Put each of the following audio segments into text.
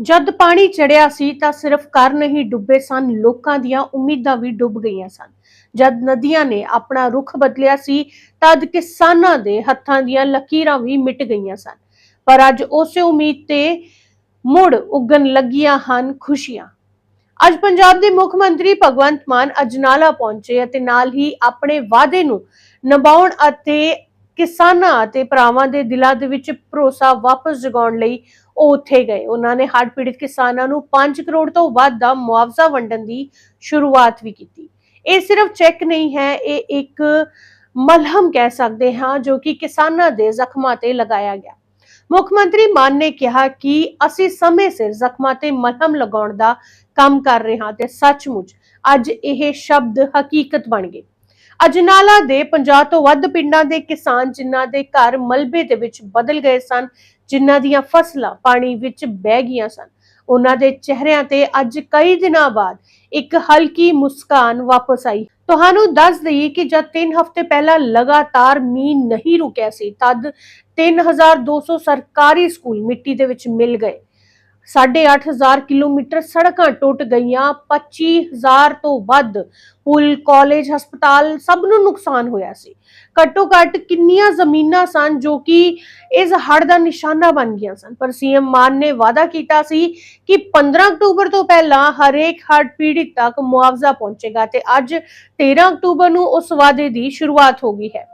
ਜਦ ਪਾਣੀ ਚੜਿਆ ਸੀ ਤਾਂ ਸਿਰਫ ਘਰ ਨਹੀਂ ਡੁੱਬੇ ਸਨ, ਲੋਕਾਂ ਦੀਆਂ ਉਮੀਦਾਂ ਵੀ ਡੁੱਬ ਗਈਆਂ ਸਨ। ਜਦ ਨਦੀਆਂ ਨੇ ਆਪਣਾ ਰੁਖ ਬਦਲਿਆ ਸੀ ਤਦ ਕਿਸਾਨਾਂ ਦੇ ਹੱਥਾਂ ਦੀਆਂ ਲਕੀਰਾਂ ਵੀ ਮਿਟ ਗਈਆਂ ਸਨ। ਪਰ ਅੱਜ ਉਸੇ ਉਮੀਦ ਤੇ ਮੁੜ ਉੱਗਣ ਲੱਗੀਆਂ ਹਨ ਖੁਸ਼ੀਆਂ। ਅੱਜ ਪੰਜਾਬ ਦੇ ਮੁੱਖ ਮੰਤਰੀ ਭਗਵੰਤ ਮਾਨ ਅਜਨਾਲਾ ਪਹੁੰਚੇ ਅਤੇ ਨਾਲ ਹੀ ਆਪਣੇ ਵਾਅਦੇ ਨੂੰ ਨਿਭਾਉਣ ਅਤੇ ਕਿਸਾਨਾਂ ਅਤੇ ਭਰਾਵਾਂ ਦੇ ਦਿਲਾਂ ਦੇ ਵਿੱਚ ਭਰੋਸਾ ਵਾਪਸ ਜਗਾਉਣ ਲਈ ਉਹ ਉੱਥੇ ਗਏ। ਉਹਨਾਂ ਨੇ ਹੜ੍ਹ ਪੀੜਿਤ ਕਿਸਾਨਾਂ ਨੂੰ 5 ਕਰੋੜ ਤੋਂ ਵੱਧ ਦਾ ਮੁਆਵਜ਼ਾ ਵੰਡਣ ਦੀ ਸ਼ੁਰੂਆਤ ਵੀ ਕੀਤੀ। ਇਹ ਸਿਰਫ ਚੈੱਕ ਨਹੀਂ ਹੈ, ਇਹ ਇੱਕ ਮਲਹਮ ਕਹਿ ਸਕਦੇ ਹਾਂ, ਜੋ ਕਿ ਕਿਸਾਨਾਂ ਦੇ ਜ਼ਖਮਾਂ ਤੇ ਲਗਾਇਆ ਗਿਆ। ਮੁੱਖ ਮੰਤਰੀ ਮਾਨ ਨੇ ਕਿਹਾ ਕਿ ਅਸੀਂ ਸਮੇਂ ਸਿਰ ਜ਼ਖਮਾਂ ਤੇ ਮਲਹਮ ਲਗਾਉਣ ਦਾ ਕੰਮ ਕਰ ਰਹੇ ਹਾਂ ਤੇ ਸੱਚਮੁੱਚ ਅੱਜ ਇਹ ਸ਼ਬਦ ਹਕੀਕਤ ਬਣ ਗਏ। ਅਜਨਾਲਾ ਦੇ 50 ਤੋਂ ਵੱਧ ਪਿੰਡਾਂ ਦੇ ਕਿਸਾਨ ਜਿਨ੍ਹਾਂ ਦੇ ਘਰ ਮਲਬੇ ਦੇ ਵਿੱਚ ਬਦਲ ਗਏ ਸਨ, ਜਿਨ੍ਹਾਂ ਦੀਆਂ ਫਸਲਾਂ ਪਾਣੀ ਵਿੱਚ ਬਹਿ ਗਈਆਂ ਸਨ। ਉਹਨਾਂ ਦੇ ਚਿਹਰਿਆਂ ਤੇ ਅੱਜ ਕਈ ਦਿਨਾਂ ਬਾਅਦ ਇੱਕ ਹਲਕੀ ਮੁਸਕਾਨ ਵਾਪਸ ਆਈ। ਤੁਹਾਨੂੰ ਦੱਸ ਦਈਏ ਕਿ ਜਦ 3 ਹਫ਼ਤੇ ਪਹਿਲਾਂ ਲਗਾਤਾਰ ਮੀਂਹ ਨਹੀਂ ਰੁਕਿਆ ਸੀ, ਤਦ 3200 ਸਰਕਾਰੀ ਸਕੂਲ ਮਿੱਟੀ ਦੇ ਵਿੱਚ ਮਿਲ ਗਏ। 8500 ਕਿਲੋਮੀਟਰ ਸੜਕਾਂ ਟੁੱਟ ਗਈਆਂ 25000 ਤੋਂ ਵੱਧ ਪੁਲ ਕਾਲਜ, ਹਸਪਤਾਲ ਸਭ ਨੂੰ ਨੁਕਸਾਨ ਹੋਇਆ ਸੀ। ਘੱਟੋ ਘੱਟ ਕਿੰਨੀਆਂ ਜ਼ਮੀਨਾਂ ਸਨ ਜੋ ਕਿ ਇਸ ਹੜ੍ਹ ਦਾ ਨਿਸ਼ਾਨਾ ਬਣ ਗਈਆਂ ਸਨ। ਪਰ ਸੀਐਮ ਮਾਨ ਨੇ ਵਾਅਦਾ ਕੀਤਾ ਸੀ ਕਿ 15 ਅਕਤੂਬਰ ਤੋਂ ਪਹਿਲਾਂ ਹਰੇਕ ਹੜ੍ਹ ਪੀੜਿਤ ਤੱਕ ਮੁਆਵਜ਼ਾ ਪਹੁੰਚੇਗਾ ਤੇ ਅੱਜ 13 ਅਕਤੂਬਰ ਨੂੰ ਉਸ ਵਾਅਦੇ ਦੀ ਸ਼ੁਰੂਆਤ ਹੋ ਗਈ ਹੈ।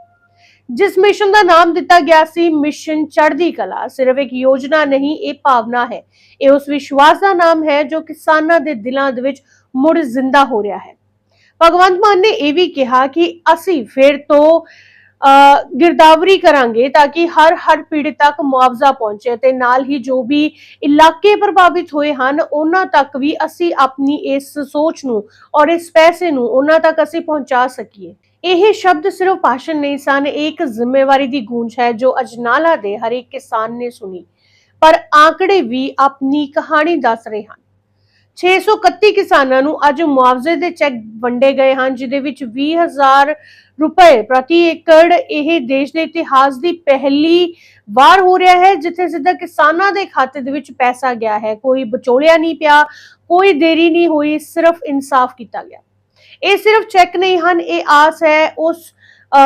ਜਿਸ ਮਿਸ਼ਨ ਦਾ ਨਾਮ ਦਿੱਤਾ ਗਿਆ ਸੀ ਮਿਸ਼ਨ ਚੜ੍ਹਦੀ ਕਲਾ। ਸਿਰਫ ਇੱਕ ਯੋਜਨਾ ਨਹੀਂ, ਇਹ ਭਾਵਨਾ ਹੈ। ਇਹ ਉਸ ਵਿਸ਼ਵਾਸ ਦਾ ਨਾਮ ਹੈ ਜੋ ਕਿਸਾਨਾਂ ਦੇ ਦਿਲਾਂ ਦੇ ਵਿੱਚ ਮੁੜ ਜ਼ਿੰਦਾ ਹੋ ਰਿਹਾ ਹੈ। ਭਗਵੰਤ ਮਾਨ ਨੇ ਇਹ ਵੀ ਕਿਹਾ ਕਿ ਅਸੀਂ ਫਿਰ ਤੋਂ ਗਿਰਦਾਵਰੀ ਕਰਾਂਗੇ ਤਾਂ ਕਿ ਹਰ ਹਰ ਪੀੜਤ ਤੱਕ ਮੁਆਵਜ਼ਾ ਪਹੁੰਚੇ ਤੇ ਨਾਲ ਹੀ ਜੋ ਵੀ ਇਲਾਕੇ ਪ੍ਰਭਾਵਿਤ ਹੋਏ ਹਨ, ਉਹਨਾਂ ਤੱਕ ਵੀ ਅਸੀਂ ਆਪਣੀ ਇਸ ਸੋਚ ਨੂੰ ਔਰ ਇਸ ਪੈਸੇ ਨੂੰ ਉਹਨਾਂ ਤੱਕ ਅਸੀਂ ਪਹੁੰਚਾ ਸਕੀਏ। ਇਹ ਸ਼ਬਦ ਸਿਰਫ ਭਾਸ਼ਣ ਨਹੀਂ ਸਨ, ਇਹ ਇੱਕ ਜ਼ਿੰਮੇਵਾਰੀ ਦੀ ਗੂੰਜ ਹੈ ਜੋ ਅਜਨਾਲਾ ਦੇ ਹਰੇਕ ਕਿਸਾਨ ਨੇ ਸੁਣੀ। ਪਰ ਆંકੜੇ ਵੀ ਆਪਣੀ ਕਹਾਣੀ ਦੱਸ ਰਹੇ ਹਨ। 631 ਕਿਸਾਨਾਂ ਨੂੰ ਅੱਜ ਮੁਆਵਜ਼ੇ ਦੇ ਚੈੱਕ ਵੰਡੇ ਗਏ ਹਨ ਜਿਦੇ ਵਿੱਚ 20000 ਰੁਪਏ ਪ੍ਰਤੀ ਏਕੜ ਇਹ ਦੇਸ਼ ਦੇ ਇਤਿਹਾਸ ਦੀ ਪਹਿਲੀ ਵਾਰ ਹੋ ਰਿਹਾ ਹੈ, ਜਿੱਥੇ ਸਿੱਧਾ ਕਿਸਾਨਾਂ ਦੇ ਖਾਤੇ ਦੇ ਵਿੱਚ ਪੈਸਾ ਗਿਆ ਹੈ। ਕੋਈ ਵਿਚੋਲਿਆ ਨਹੀਂ ਪਿਆ, ਕੋਈ ਦੇਰੀ ਨਹੀਂ ਹੋਈ, ਸਿਰਫ ਇਨਸਾਫ ਕੀਤਾ ਗਿਆ। ਇਹ ਸਿਰਫ ਚੈੱਕ ਨਹੀਂ ਹਨ, ਇਹ ਆਸ ਹੈ ਉਸ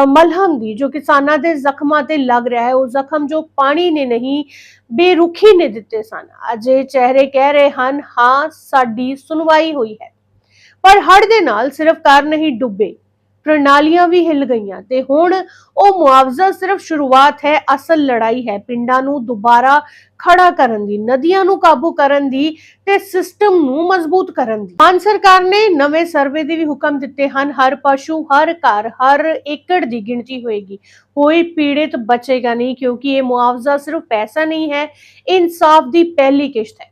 ਮਲਹਮ ਦੀ ਜੋ ਕਿਸਾਨਾਂ ਦੇ ਜ਼ਖਮਾਂ ਤੇ ਲੱਗ ਰਿਹਾ ਹੈ। ਉਹ ਜ਼ਖਮ ਜੋ ਪਾਣੀ ਨੇ ਨਹੀਂ, ਬੇਰੁਖੀ ਨੇ ਦਿੱਤੇ ਸਨ। ਅਜੇ ਇਹ ਚਿਹਰੇ ਕਹਿ ਰਹੇ ਹਨ, ਹਾਂ, ਸਾਡੀ ਸੁਣਵਾਈ ਹੋਈ ਹੈ। ਪਰ ਹੜ ਦੇ ਨਾਲ ਸਿਰਫ ਕਾਰ ਨਹੀਂ ਡੁੱਬੇ। ਪ੍ਰਣਾਲੀਆਂ ਵੀ ਹਿੱਲ ਗਈਆਂ ਤੇ ਹੁਣ ਉਹ ਮੁਆਵਜ਼ਾ ਸਿਰਫ ਸ਼ੁਰੂਆਤ ਹੈ, ਅਸਲ ਲੜਾਈ ਹੈ। ਪਿੰਡਾਂ ਨੂੰ ਦੁਬਾਰਾ ਖੜਾ ਕਰਨ ਦੀ, ਨਦੀਆਂ ਨੂੰ ਕਾਬੂ ਕਰਨ ਦੀ ਤੇ ਸਿਸਟਮ ਨੂੰ ਮਜ਼ਬੂਤ ਕਰਨ ਦੀ। ਮਾਨ ਸਰਕਾਰ ਨੇ ਨਵੇਂ ਸਰਵੇ ਦੇ ਵੀ ਹੁਕਮ ਦਿੱਤੇ ਹਨ। ਹਰ ਪਸ਼ੂ, ਹਰ ਘਰ, ਹਰ ਏਕੜ ਦੀ ਗਿਣਤੀ ਹੋਏਗੀ। ਕੋਈ ਪੀੜਿਤ ਬਚੇਗਾ ਨਹੀਂ ਕਿਉਂਕਿ ਇਹ ਮੁਆਵਜ਼ਾ ਸਿਰਫ ਪੈਸਾ ਨਹੀਂ ਹੈ ਇਹ ਇਨਸਾਫ ਦੀ ਪਹਿਲੀ ਕਿਸ਼ਤ ਹੈ।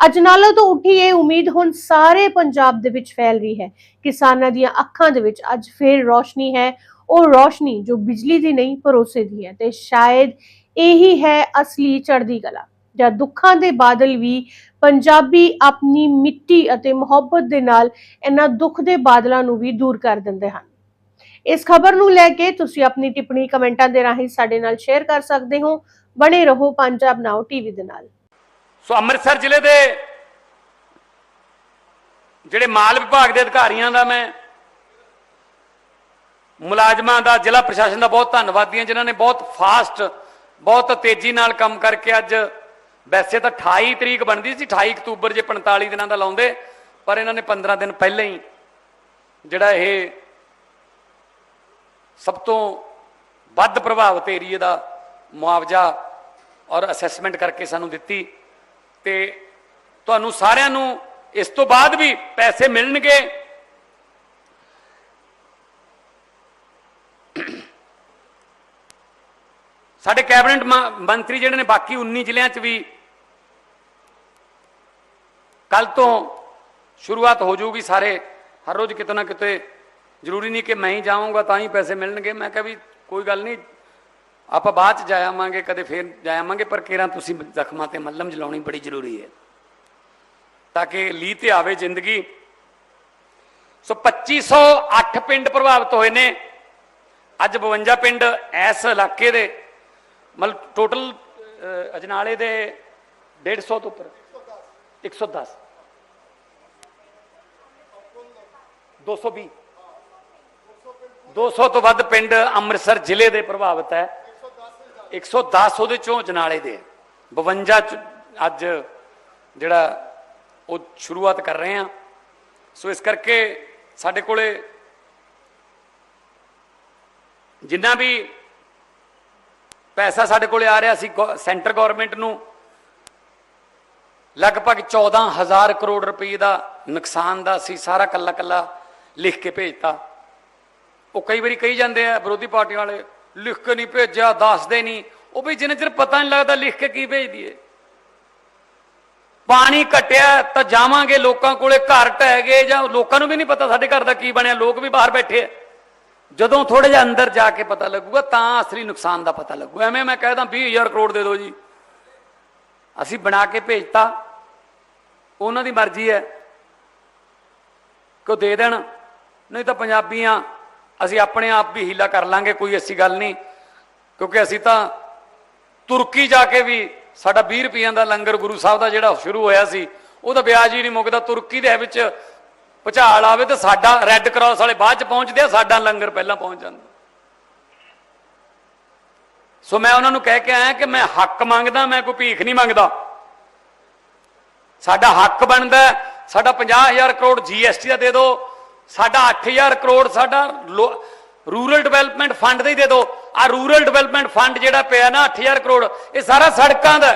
ਅਜਨਾਲਾ ਤੋਂ ਉੱਠੀ ਇਹ ਉਮੀਦ ਹੁਣ ਸਾਰੇ ਪੰਜਾਬ ਦੇ ਵਿੱਚ ਫੈਲ ਰਹੀ ਹੈ। ਕਿਸਾਨਾਂ ਦੀਆਂ ਅੱਖਾਂ ਦੇ ਵਿੱਚ ਅੱਜ ਫੇਰ ਰੋਸ਼ਨੀ ਹੈ। ਉਹ ਰੋਸ਼ਨੀ ਜੋ ਬਿਜਲੀ ਦੀ ਨਹੀਂ, ਭਰੋਸੇ ਦੀ ਹੈ ਤੇ ਸ਼ਾਇਦ ਇਹੀ ਹੈ ਅਸਲੀ ਚੜ੍ਹਦੀ ਕਲਾ। ਜਦ ਦੁੱਖਾਂ ਦੇ ਬਾਦਲ ਵੀ ਪੰਜਾਬੀ ਆਪਣੀ ਮਿੱਟੀ ਅਤੇ ਮੁਹੱਬਤ ਦੇ ਨਾਲ ਇਹਨਾਂ ਦੁੱਖ ਦੇ ਬਾਦਲਾਂ ਨੂੰ ਵੀ ਦੂਰ ਕਰ ਦਿੰਦੇ ਹਨ। ਇਸ ਖਬਰ ਨੂੰ ਲੈ ਕੇ ਤੁਸੀਂ ਆਪਣੀ ਟਿੱਪਣੀ ਕਮੈਂਟਾਂ ਦੇ ਰਾਹੀਂ ਸਾਡੇ ਨਾਲ ਸ਼ੇਅਰ ਕਰ ਸਕਦੇ ਹੋ। ਬਣੇ ਰਹੋ ਪੰਜਾਬ ਨਾਓ ਟੀਵੀ ਦੇ ਨਾਲ। ਸੋ ਅੰਮ੍ਰਿਤਸਰ ਜ਼ਿਲ੍ਹੇ ਦੇ ਜਿਹੜੇ ਮਾਲ ਵਿਭਾਗ ਦੇ ਅਧਿਕਾਰੀਆਂ ਦਾ ਮੈਂ ਮੁਲਾਜ਼ਮਾਂ ਦਾ ਜ਼ਿਲ੍ਹਾ ਪ੍ਰਸ਼ਾਸਨ ਦਾ ਬਹੁਤ ਧੰਨਵਾਦੀ ਹਾਂ ਜਿਨ੍ਹਾਂ ਨੇ ਬਹੁਤ ਫਾਸਟ ਬਹੁਤ ਤੇਜ਼ੀ ਨਾਲ ਕੰਮ ਕਰਕੇ ਅੱਜ ਵੈਸੇ ਤਾਂ 28 ਤਰੀਕ ਬਣਦੀ ਸੀ 28 ਅਕਤੂਬਰ ਜੇ 45 ਦਿਨਾਂ ਦਾ ਲਾਉਂਦੇ, ਪਰ ਇਹਨਾਂ ਨੇ 15 ਦਿਨ ਪਹਿਲਾਂ ਹੀ ਜਿਹੜਾ ਇਹ ਸਭ ਤੋਂ ਵੱਧ ਪ੍ਰਭਾਵਿਤ ਏਰੀਏ ਦਾ ਮੁਆਵਜ਼ਾ ਔਰ ਅਸੈਸਮੈਂਟ ਕਰਕੇ ਸਾਨੂੰ ਦਿੱਤੀ। ਤੇ ਤੁਹਾਨੂੰ ਸਾਰਿਆਂ ਨੂੰ ਇਸ ਤੋਂ ਬਾਅਦ ਵੀ ਪੈਸੇ ਮਿਲਣਗੇ। ਸਾਡੇ ਕੈਬਨਿਟ ਮ- ਮੰਤਰੀ ਜਿਹੜੇ ਨੇ ਬਾਕੀ 19 ਜ਼ਿਲ੍ਹਿਆਂ 'ਚ ਵੀ ਕੱਲ ਤੋਂ ਸ਼ੁਰੂਆਤ ਹੋ ਜਾਊਗੀ ਸਾਰੇ। ਹਰ ਰੋਜ਼ ਕਿਤੇ ਨਾ ਕਿਤੇ ਜ਼ਰੂਰੀ ਨਹੀਂ ਕਿ ਮੈਂ ਹੀ ਜਾਵਾਂਗਾ ਤਾਂ ਹੀ ਪੈਸੇ ਮਿਲਣਗੇ। ਮੈਂ ਕਿਹਾ ਵੀ ਕੋਈ ਗੱਲ ਨਹੀਂ ਆਪਾਂ ਬਾਅਦ ਚ ਜਾ ਆਵਾਂਗੇ, ਕਦੇ ਫੇਰ ਜਾ ਆਵਾਂਗੇ, ਪਰ ਕੇਰਾਂ ਤੁਸੀਂ ਜ਼ਖਮਾਂ ਤੇ ਮੱਲਮ ਜਲਾਉਣੀ ਬੜੀ ਜ਼ਰੂਰੀ ਹੈ। ਤਾਂ ਕਿ ਲੀ ਤੇ ਆਵੇ ਜ਼ਿੰਦਗੀ। ਸੋ 2508 ਪਿੰਡ ਪ੍ਰਭਾਵਿਤ ਹੋਏ ਨੇ। ਅੱਜ 52 ਪਿੰਡ ਇਸ ਇਲਾਕੇ ਦੇ ਮਤਲਬ ਟੋਟਲ ਅਜਨਾਲੇ ਦੇ 150 ਤੋਂ ਉੱਪਰ। 110 220 200 ਤੋਂ ਵੱਧ ਪਿੰਡ ਅੰਮ੍ਰਿਤਸਰ ਜ਼ਿਲ੍ਹੇ ਦੇ ਪ੍ਰਭਾਵਿਤ ਹੈ। 110 ਉਹਦੇ ਚੋਂ ਜਨਾਲੇ ਦੇ ਹੈ। 52 ਚ ਅੱਜ ਜਿਹੜਾ ਉਹ ਸ਼ੁਰੂਆਤ ਕਰ ਰਹੇ ਹਾਂ ਸੋ ਇਸ ਕਰਕੇ ਸਾਡੇ ਕੋਲੇ ਜਿੰਨਾ ਵੀ ਪੈਸਾ ਸਾਡੇ ਕੋਲੇ ਆ ਰਿਹਾ ਸੀ ਗੋ- ਸੈਂਟਰ ਗਵਰਨਮੈਂਟ ਨੂੰ, ਲਗਭਗ 14000 ਕਰੋੜ ਰੁਪਏ ਦਾ ਨੁਕਸਾਨ ਦਾ ਸੀ, ਸਾਰਾ ਕੱਲਾ ਕੱਲਾ ਲਿਖ ਕੇ ਭੇਜਤਾ ਉਹ ਕਈ ਵਾਰੀ ਕਹੀ ਜਾਂਦੇ ਆ, ਵਿਰੋਧੀ ਪਾਰਟੀਆਂ ਵਾਲੇ ਲਿਖ ਕੇ ਨਹੀਂ ਭੇਜਿਆ, ਦੱਸਦੇ ਨਹੀਂ। ਉਹ ਵੀ ਜਿੰਨੇ ਚਿਰ ਪਤਾ ਨਹੀਂ ਲੱਗਦਾ ਲਿਖ ਕੇ ਕੀ ਭੇਜ ਦਈਏ। ਪਾਣੀ ਘਟਿਆ ਤਾਂ ਜਾਵਾਂਗੇ ਲੋਕਾਂ ਕੋਲੇ, ਘਰ ਢਹਿ ਗਏ ਜਾਂ ਲੋਕਾਂ ਨੂੰ ਵੀ ਨਹੀਂ ਪਤਾ ਸਾਡੇ ਘਰ ਦਾ ਕੀ ਬਣਿਆ, ਲੋਕ ਵੀ ਬਾਹਰ ਬੈਠੇ ਆ। ਜਦੋਂ ਥੋੜੇ ਜਿਹਾ ਅੰਦਰ ਜਾ ਕੇ ਪਤਾ ਲੱਗੂਗਾ, ਤਾਂ ਅਸਲੀ ਨੁਕਸਾਨ ਦਾ ਪਤਾ ਲੱਗੂ। ਐਵੇਂ ਮੈਂ ਕਹਿਦਾ 20000 ਕਰੋੜ ਦੇ ਦਿਓ ਜੀ। ਅਸੀਂ ਬਣਾ ਕੇ ਭੇਜਤਾ। ਉਹਨਾਂ ਦੀ ਮਰਜ਼ੀ ਹੈ। ਕਿ ਉਹ ਦੇ ਦੇਣ? ਨਹੀਂ ਤਾਂ ਪੰਜਾਬੀਆਂ ਅਸੀਂ ਆਪਣੇ ਆਪ ਵੀ ਹੀਲਾ ਕਰ ਲਾਂਗੇ ਕੋਈ ਐਸੀ ਗੱਲ ਨਹੀਂ। ਕਿਉਂਕਿ ਅਸੀਂ ਤਾਂ ਤੁਰਕੀ ਜਾ ਕੇ ਵੀ ਸਾਡਾ 20 ਰੁਪਈਆਂ ਦਾ ਲੰਗਰ ਗੁਰੂ ਸਾਹਿਬ ਦਾ ਜਿਹੜਾ ਸ਼ੁਰੂ ਹੋਇਆ ਸੀ ਉਹਦਾ ਵਿਆਜ ਹੀ ਨਹੀਂ ਮੁੱਕਦਾ। ਤੁਰਕੀ ਦੇ ਵਿੱਚ ਭੁਚਾਲ ਆਵੇ ਤੇ ਸਾਡਾ ਰੈੱਡ ਕਰਾਸ ਵਾਲੇ ਬਾਅਦ ਚ ਪਹੁੰਚਦੇ ਆ ਸਾਡਾ ਲੰਗਰ ਪਹਿਲਾਂ ਪਹੁੰਚ ਜਾਂਦਾ। ਸੋ ਮੈਂ ਉਹਨਾਂ ਨੂੰ ਕਹਿ ਕੇ ਆਇਆ ਕਿ ਮੈਂ ਹੱਕ ਮੰਗਦਾ ਮੈਂ ਕੋਈ ਭੀਖ ਨਹੀਂ ਮੰਗਦਾ। ਸਾਡਾ ਹੱਕ ਬਣਦਾ ਹੈ, ਸਾਡਾ 50000 ਕਰੋੜ ਜੀਐਸਟੀ ਦਾ ਦੇ ਦਿਓ। ਸਾਡਾ 8000 ਕਰੋੜ ਸਾਡਾ ਰੂਰਲ ਡਿਵੈਲਪਮੈਂਟ ਫੰਡ ਦਾ ਹੀ ਦੇ ਦਿਓ ਆ ਰੂਰਲ ਡਿਵੈਲਪਮੈਂਟ ਫੰਡ ਜਿਹੜਾ ਪਿਆ ਨਾ 8000 ਕਰੋੜ, ਇਹ ਸਾਰਾ ਸੜਕਾਂ ਦਾ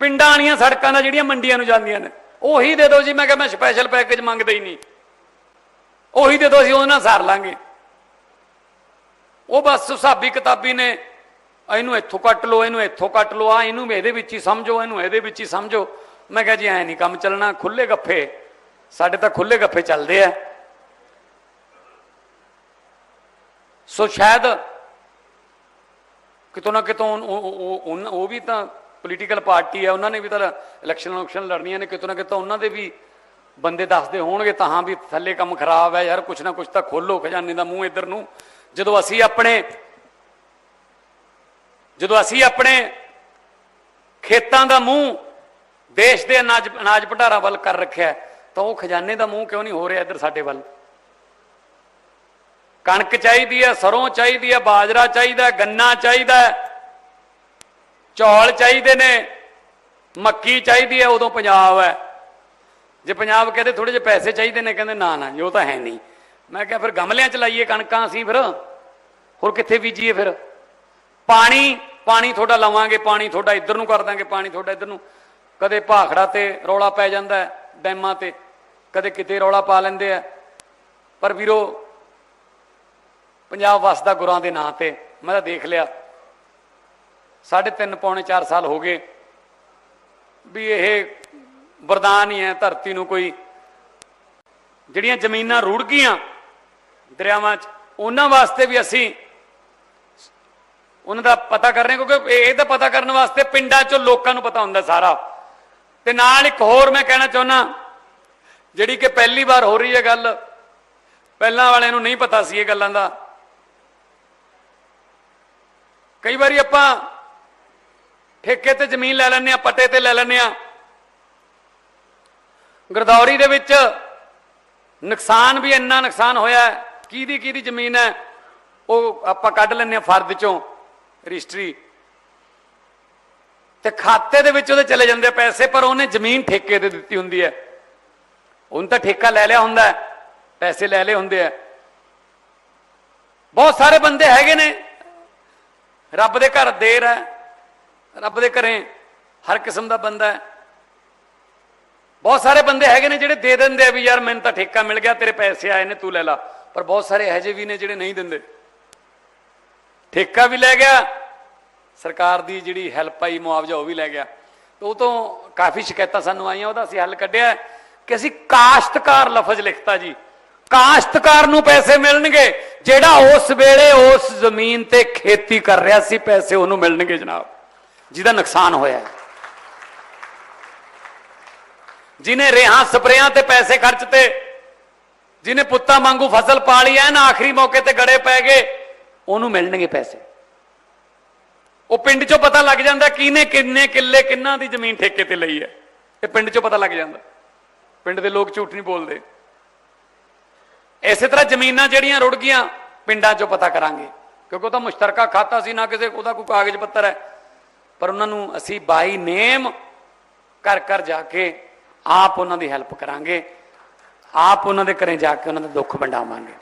ਪਿੰਡਾਂ ਵਾਲੀਆਂ ਸੜਕਾਂ ਦਾ ਜਿਹੜੀਆਂ ਮੰਡੀਆਂ ਨੂੰ ਜਾਂਦੀਆਂ ਨੇ, ਉਹੀ ਦੇ ਦਿਓ ਜੀ। ਮੈਂ ਕਿਹਾ ਮੈਂ ਸਪੈਸ਼ਲ ਪੈਕੇਜ ਮੰਗਦਾ ਹੀ ਨਹੀਂ। ਉਹੀ ਦੇ ਦਿਓ ਅਸੀਂ ਉਹਨਾਂ ਨਾਲ ਸਾਰ ਲਾਂਗੇ। ਉਹ ਬਸ ਹਿਸਾਬੀ ਕਿਤਾਬੀ ਨੇ ਇਹਨੂੰ ਇੱਥੋਂ ਕੱਟ ਲਓ, ਇਹਨੂੰ ਇੱਥੋਂ ਕੱਟ ਲਓ ਆ ਇਹਨੂੰ ਵੀ ਇਹਦੇ ਵਿੱਚ ਹੀ ਸਮਝੋ, ਇਹਨੂੰ ਇਹਦੇ ਵਿੱਚ ਹੀ ਸਮਝੋ। ਮੈਂ ਕਿਹਾ ਜੀ, ਐ ਨਹੀਂ ਕੰਮ ਚੱਲਣਾ ਖੁੱਲੇ ਗੱਫੇ। ਸਾਡੇ ਤਾਂ ਖੁੱਲੇ ਗੱਫੇ ਚੱਲਦੇ ਆ। ਸੋ ਸ਼ਾਇਦ ਕਿਤੋਂ ਨਾ ਕਿਤੋਂ ਉਹ- ਵੀ ਤਾਂ ਪੋਲੀਟੀਕਲ ਪਾਰਟੀ ਹੈ, ਉਹਨਾਂ ਨੇ ਵੀ ਤਾਂ ਇਲੈਕਸ਼ਨ ਇਲੈਕਸ਼ਨ ਲੜਨੀਆਂ ਨੇ, ਕਿਤੋਂ ਨਾ ਕਿਤੋਂ ਉਹਨਾਂ ਦੇ ਵੀ ਬੰਦੇ ਦੱਸਦੇ ਹੋਣਗੇ, ਤਾਂ ਹਾਂ ਵੀ ਥੱਲੇ ਕੰਮ ਖਰਾਬ ਹੈ ਯਾਰ, ਕੁਛ ਨਾ ਕੁਛ ਤਾਂ ਖੋਲੋ ਖਜ਼ਾਨੇ ਦਾ ਮੂੰਹ ਇੱਧਰ ਨੂੰ। ਜਦੋਂ ਅਸੀਂ ਆਪਣੇ ਜਦੋਂ ਅਸੀਂ ਆਪਣੇ ਖੇਤਾਂ ਦਾ ਮੂੰਹ ਦੇਸ਼ ਦੇ ਅਨਾਜ ਅਨਾਜ ਭੰਡਾਰਾਂ ਵੱਲ ਕਰ ਰੱਖਿਆ ਤਾਂ ਉਹ ਖਜ਼ਾਨੇ ਦਾ ਮੂੰਹ ਕਿਉਂ ਨਹੀਂ ਹੋ ਰਿਹਾ ਇੱਧਰ ਸਾਡੇ ਵੱਲ? ਕਣਕ ਚਾਹੀਦੀ ਹੈ, ਸਰੋਂ ਚਾਹੀਦੀ ਹੈ, ਬਾਜਰਾ ਚਾਹੀਦਾ ਗੰਨਾ ਚਾਹੀਦਾ ਚੌਲ ਚਾਹੀਦੇ ਨੇ, ਮੱਕੀ ਚਾਹੀਦੀ ਹੈ, ਉਦੋਂ ਪੰਜਾਬ ਹੈ। ਜੇ ਪੰਜਾਬ ਕਹਿੰਦੇ ਥੋੜੇ ਜਿਹੇ ਪੈਸੇ ਚਾਹੀਦੇ ਨੇ, ਕਹਿੰਦੇ ਨਾ ਨਾ ਜੀ, ਉਹ ਤਾਂ ਹੈ ਨਹੀਂ। ਮੈਂ ਕਿਹਾ ਫਿਰ ਗਮਲਿਆਂ ਚ ਲਾਈਏ ਕਣਕਾਂ ਅਸੀਂ ਫਿਰ, ਹੋਰ ਕਿੱਥੇ ਬੀਜੀਏ ਫਿਰ? ਪਾਣੀ ਪਾਣੀ ਤੁਹਾਡਾ ਲਵਾਂਗੇ, ਪਾਣੀ ਤੁਹਾਡਾ ਇੱਧਰ ਨੂੰ ਕਰ ਦਾਂਗੇ, ਪਾਣੀ ਤੁਹਾਡਾ ਇੱਧਰ ਨੂੰ। ਕਦੇ ਭਾਖੜਾ ਤੇ ਰੌਲਾ ਪੈ ਜਾਂਦਾ ਡੈਮਾਂ ਤੇ, ਕਦੇ ਕਿਤੇ ਰੌਲਾ ਪਾ ਲੈਂਦੇ ਆ ਪਰ ਵੀਰੋ ਪੰਜਾਬ ਵਸਦਾ ਗੁਰਾਂ ਦੇ ਨਾਂ ਤੇ ਮੈਂ ਤਾਂ ਦੇਖ ਲਿਆ। ਸਾਢੇ ਤਿੰਨ ਪੌਣੇ 4 ਸਾਲ ਹੋ ਗਏ ਵੀ ਇਹ ਵਰਦਾਨ ਹੀ ਹੈ ਧਰਤੀ ਨੂੰ ਕੋਈ। ਜਿਹੜੀਆਂ ਜ਼ਮੀਨਾਂ ਰੁੜ ਗਈਆਂ ਦਰਿਆਵਾਂ 'ਚ, ਉਹਨਾਂ ਵਾਸਤੇ ਵੀ ਅਸੀਂ ਉਹਨਾਂ ਦਾ ਪਤਾ ਕਰ ਰਹੇ ਕਿਉਂਕਿ ਇਹ ਇਹ ਤਾਂ ਪਤਾ ਕਰਨ ਵਾਸਤੇ ਪਿੰਡਾਂ 'ਚੋਂ ਲੋਕਾਂ ਨੂੰ ਪਤਾ ਹੁੰਦਾ ਸਾਰਾ। ਤੇ ਨਾਲ ਇੱਕ ਹੋਰ ਮੈਂ ਕਹਿਣਾ ਚਾਹੁੰਦਾ, ਜਿਹੜੀ ਕਿ ਪਹਿਲੀ ਵਾਰ ਹੋ ਰਹੀ ਹੈ ਗੱਲ, ਪਹਿਲਾਂ ਵਾਲਿਆਂ ਨੂੰ ਨਹੀਂ ਪਤਾ ਸੀ ਇਹ ਗੱਲਾਂ ਦਾ। ਕਈ ਵਾਰੀ ਆਪਾਂ ਠੇਕੇ ਤੇ ਜ਼ਮੀਨ ਲੈ ਲੈਂਦੇ ਆ ਪੱਟੇ ਤੇ ਲੈ ਲੈਂਦੇ ਆ ਗਰਦੌਰੀ ਦੇ ਵਿੱਚ ਨੁਕਸਾਨ ਵੀ ਇੰਨਾ ਨੁਕਸਾਨ ਹੋਇਆ ਕਿਹਦੀ ਕਿਹਦੀ ਜ਼ਮੀਨ ਹੈ, ਉਹ ਆਪਾਂ ਕੱਢ ਲੈਂਦੇ ਆ ਫਰਦ ਚੋਂ, ਰਜਿਸਟਰੀ। ਤੇ ਖਾਤੇ ਦੇ ਵਿੱਚ ਉਹਦੇ ਚਲੇ ਜਾਂਦੇ ਪੈਸੇ, ਪਰ ਉਹਨੇ ਜ਼ਮੀਨ ਠੇਕੇ ਤੇ ਦਿੱਤੀ ਹੁੰਦੀ ਹੈ। ਉਹਨ ਤਾਂ ਠੇਕਾ ਲੈ ਲਿਆ ਹੁੰਦਾ ਪੈਸੇ ਲੈ ਲਏ ਹੁੰਦੇ ਆ ਬਹੁਤ ਸਾਰੇ ਬੰਦੇ ਹੈਗੇ ਨੇ ਰੱਬ ਦੇ ਘਰ ਦੇਰ ਹੈ। ਰੱਬ ਦੇ ਘਰੇ ਹਰ ਕਿਸਮ ਦਾ ਬੰਦਾ ਹੈ। ਬਹੁਤ ਸਾਰੇ ਬੰਦੇ ਹੈਗੇ ਨੇ ਜਿਹੜੇ ਦੇ ਦਿੰਦੇ ਆ ਵੀ ਯਾਰ ਮੈਨੂੰ ਤਾਂ ਠੇਕਾ ਮਿਲ ਗਿਆ, ਤੇਰੇ ਪੈਸੇ ਆਏ ਨੇ, ਤੂੰ ਲੈ ਲਾ। ਪਰ ਬਹੁਤ ਸਾਰੇ ਇਹੋ ਜਿਹੇ ਵੀ ਨੇ ਜਿਹੜੇ ਨਹੀਂ ਦਿੰਦੇ। ਠੇਕਾ ਵੀ ਲੈ ਗਿਆ, ਸਰਕਾਰ ਦੀ ਜਿਹੜੀ ਹੈਲਪ ਆਈ, ਮੁਆਵਜ਼ਾ ਉਹ ਵੀ ਲੈ ਗਿਆ। ਤੇ ਉਹ ਤੋਂ ਕਾਫੀ ਸ਼ਿਕਾਇਤਾਂ ਸਾਨੂੰ ਆਈਆਂ, ਉਹਦਾ ਅਸੀਂ ਹੱਲ ਕੱਢਿਆ ਕਿ ਅਸੀਂ ਕਾਸ਼ਤਕਾਰ ਲਫ਼ਜ਼ ਲਿਖਤਾ ਜੀ। ਕਾਸ਼ਤਕਾਰ ਨੂੰ ਪੈਸੇ ਮਿਲਣਗੇ, ਜਿਹੜਾ ਉਸ ਵੇਲੇ ਉਸ ਜ਼ਮੀਨ ਤੇ ਖੇਤੀ ਕਰ ਰਿਹਾ ਸੀ, ਪੈਸੇ ਉਹਨੂੰ ਮਿਲਣਗੇ ਜਨਾਬ। ਜਿਹਦਾ ਨੁਕਸਾਨ ਹੋਇਆ ਹੈ। ਜਿਨੇ ਰੇਹਾਂ ਸਪਰੇਆਂ ਤੇ ਪੈਸੇ ਖਰਚ ਤੇ ਜਿਨੇ ਪੁੱਤਾਂ ਵਾਂਗੂ ਫਸਲ ਪਾਲੀ ਐ ਨਾ ਆਖਰੀ ਮੌਕੇ ਤੇ ਗੜੇ ਪੈ ਗਏ, ਉਹਨੂੰ ਮਿਲਣਗੇ ਪੈਸੇ। ਉਹ ਪਿੰਡ ਚੋਂ ਪਤਾ ਲੱਗ ਜਾਂਦਾ ਕਿਹਨੇ ਕਿੰਨੇ ਕਿੱਲੇ ਕਿੰਨਾ ਦੀ ਜ਼ਮੀਨ ਠੇਕੇ ਤੇ ਲਈ ਹੈ। ਇਹ ਪਿੰਡ 'ਚੋਂ ਪਤਾ ਲੱਗ ਜਾਂਦਾ। ਪਿੰਡ ਦੇ ਲੋਕ ਝੂਠ ਨਹੀਂ ਬੋਲਦੇ। ਇਸੇ ਤਰ੍ਹਾਂ ਜ਼ਮੀਨਾਂ ਜਿਹੜੀਆਂ ਰੁੜ ਗਈਆਂ, ਪਿੰਡਾਂ 'ਚੋਂ ਪਤਾ ਕਰਾਂਗੇ। ਕਿਉਂਕਿ ਉਹ ਤਾਂ ਮੁਸ਼ਤਰਕਾ ਖਾਤਾ ਸੀ, ਨਾ ਕਿਸੇ, ਉਹਦਾ ਕੋਈ ਕਾਗਜ਼ ਪੱਤਰ ਹੈ। ਪਰ ਉਹਨਾਂ ਨੂੰ ਅਸੀਂ ਬਾਈ ਨੇਮ ਘਰ ਘਰ ਜਾ ਕੇ ਆਪ ਉਹਨਾਂ ਦੀ ਹੈਲਪ ਕਰਾਂਗੇ। ਆਪ ਉਹਨਾਂ ਦੇ ਘਰੇ ਜਾ ਕੇ ਉਹਨਾਂ ਦਾ ਦੁੱਖ ਵੰਡਾਵਾਂਗੇ।